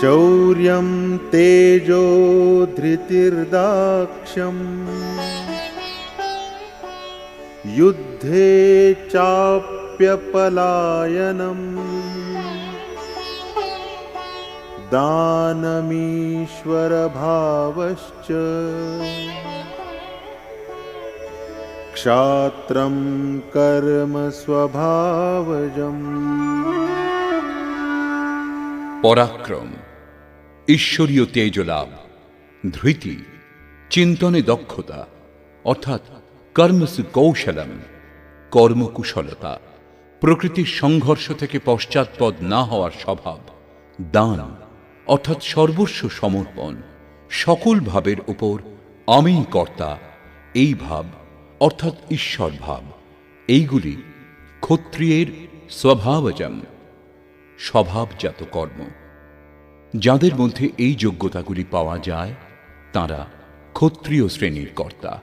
शौर्यं तेजो धृतिर्दाक्ष्यम् युद्धे चाप्यपलायनम् दानमीश्वरभावश्च क्षात्रं कर्म स्वभावजम् পরাক্রম ঈশ্বরীয় তেজলাভ, ধৃতি, চিন্তনে দক্ষতা, অর্থাৎ কর্মসু কৌশলম, কর্মকুশলতা, প্রকৃতির সংঘর্ষ থেকে পশ্চাৎপদ না হওয়ার স্বভাব, দান, অর্থাৎ সর্বস্ব সমর্পণ, সকল ভাবের উপর আমি কর্তা, এই ভাব, অর্থাৎ ঈশ্বর ভাব, এইগুলি ক্ষত্রিয়ের স্বভাবজম, স্বভাবজাত কর্ম। যাদের মধ্যে এই যোগ্যতাগুলি পাওয়া যায় তারা ক্ষত্রিয় শ্রেণির কর্তা।